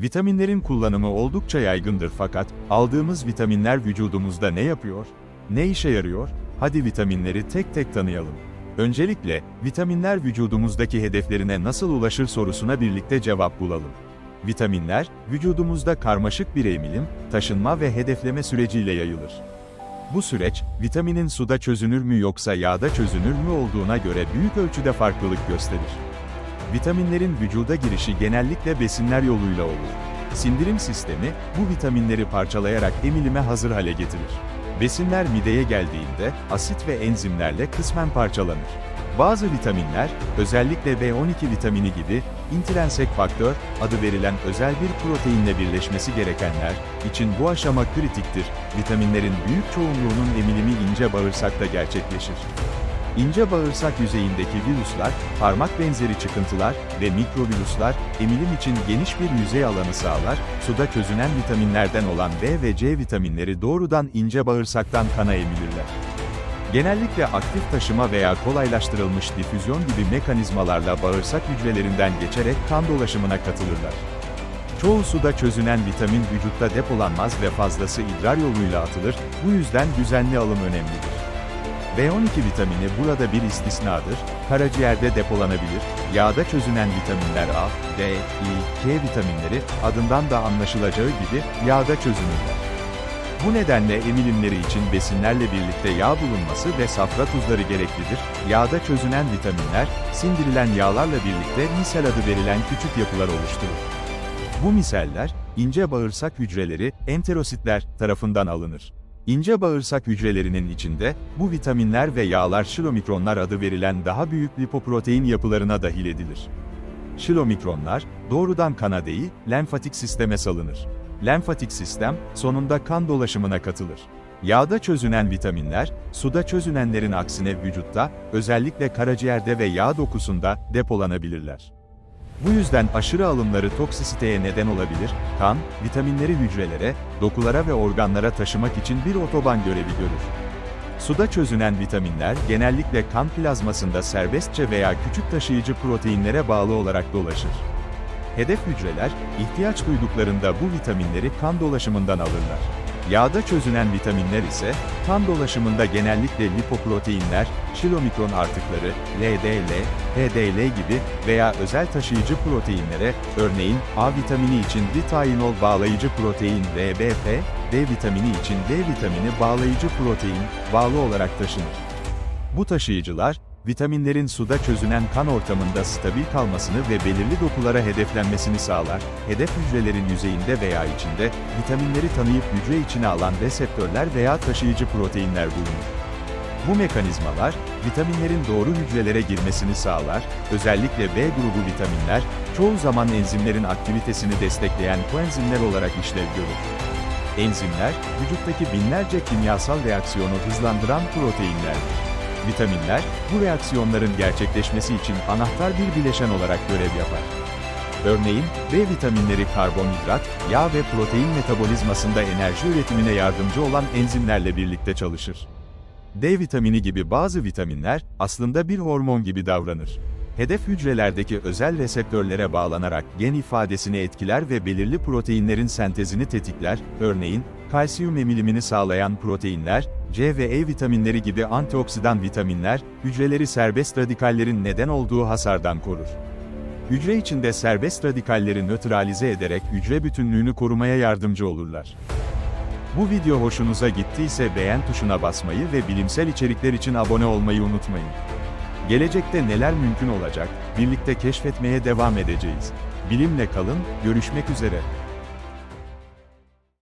Vitaminlerin kullanımı oldukça yaygındır fakat aldığımız vitaminler vücudumuzda ne yapıyor? Ne işe yarıyor? Hadi vitaminleri tek tek tanıyalım. Öncelikle, vitaminler vücudumuzdaki hedeflerine nasıl ulaşır sorusuna birlikte cevap bulalım. Vitaminler, vücudumuzda karmaşık bir emilim, taşınma ve hedefleme süreciyle yayılır. Bu süreç, vitaminin suda çözünür mü yoksa yağda çözünür mü olduğuna göre büyük ölçüde farklılık gösterir. Vitaminlerin vücuda girişi genellikle besinler yoluyla olur. Sindirim sistemi, bu vitaminleri parçalayarak emilime hazır hale getirir. Besinler mideye geldiğinde, asit ve enzimlerle kısmen parçalanır. Bazı vitaminler, özellikle B12 vitamini gibi, intrinsek faktör, adı verilen özel bir proteinle birleşmesi gerekenler, için bu aşama kritiktir. Vitaminlerin büyük çoğunluğunun emilimi ince bağırsakta gerçekleşir. İnce bağırsak yüzeyindeki virüsler, parmak benzeri çıkıntılar ve mikrovirüsler, emilim için geniş bir yüzey alanı sağlar, suda çözünen vitaminlerden olan B ve C vitaminleri doğrudan ince bağırsaktan kana emilirler. Genellikle aktif taşıma veya kolaylaştırılmış difüzyon gibi mekanizmalarla bağırsak hücrelerinden geçerek kan dolaşımına katılırlar. Çoğu suda çözünen vitamin vücutta depolanmaz ve fazlası idrar yoluyla atılır, bu yüzden düzenli alım önemlidir. B12 vitamini burada bir istisnadır, karaciğerde depolanabilir, yağda çözünen vitaminler A, D, E, K vitaminleri, adından da anlaşılacağı gibi, yağda çözünürler. Bu nedenle emilimleri için besinlerle birlikte yağ bulunması ve safra tuzları gereklidir. Yağda çözünen vitaminler, sindirilen yağlarla birlikte misel adı verilen küçük yapılar oluşturur. Bu miseller, ince bağırsak hücreleri, enterositler tarafından alınır. İnce bağırsak hücrelerinin içinde, bu vitaminler ve yağlar şilomikronlar adı verilen daha büyük lipoprotein yapılarına dahil edilir. Şilomikronlar, doğrudan kana değil, lenfatik sisteme salınır. Lenfatik sistem, sonunda kan dolaşımına katılır. Yağda çözünen vitaminler, suda çözünenlerin aksine vücutta, özellikle karaciğerde ve yağ dokusunda depolanabilirler. Bu yüzden aşırı alımları toksisiteye neden olabilir, kan, vitaminleri hücrelere, dokulara ve organlara taşımak için bir otoban görevi görür. Suda çözünen vitaminler genellikle kan plazmasında serbestçe veya küçük taşıyıcı proteinlere bağlı olarak dolaşır. Hedef hücreler, ihtiyaç duyduklarında bu vitaminleri kan dolaşımından alırlar. Yağda çözünen vitaminler ise, kan dolaşımında genellikle lipoproteinler, şilomikron artıkları, LDL, HDL gibi veya özel taşıyıcı proteinlere, örneğin A vitamini için ditayinol bağlayıcı protein RBP, D vitamini için D vitamini bağlayıcı protein, bağlı olarak taşınır. Bu taşıyıcılar, vitaminlerin suda çözünen kan ortamında stabil kalmasını ve belirli dokulara hedeflenmesini sağlar, hedef hücrelerin yüzeyinde veya içinde, vitaminleri tanıyıp hücre içine alan reseptörler veya taşıyıcı proteinler bulunur. Bu mekanizmalar, vitaminlerin doğru hücrelere girmesini sağlar, özellikle B grubu vitaminler, çoğu zaman enzimlerin aktivitesini destekleyen koenzimler olarak işlev görür. Enzimler, vücuttaki binlerce kimyasal reaksiyonu hızlandıran proteinlerdir. Vitaminler, bu reaksiyonların gerçekleşmesi için anahtar bir bileşen olarak görev yapar. Örneğin, B vitaminleri karbonhidrat, yağ ve protein metabolizmasında enerji üretimine yardımcı olan enzimlerle birlikte çalışır. D vitamini gibi bazı vitaminler, aslında bir hormon gibi davranır. Hedef hücrelerdeki özel reseptörlere bağlanarak gen ifadesini etkiler ve belirli proteinlerin sentezini tetikler, örneğin, kalsiyum emilimini sağlayan proteinler, C ve E vitaminleri gibi antioksidan vitaminler, hücreleri serbest radikallerin neden olduğu hasardan korur. Hücre içinde serbest radikalleri nötralize ederek hücre bütünlüğünü korumaya yardımcı olurlar. Bu video hoşunuza gittiyse beğen tuşuna basmayı ve bilimsel içerikler için abone olmayı unutmayın. Gelecekte neler mümkün olacak, birlikte keşfetmeye devam edeceğiz. Bilimle kalın, görüşmek üzere.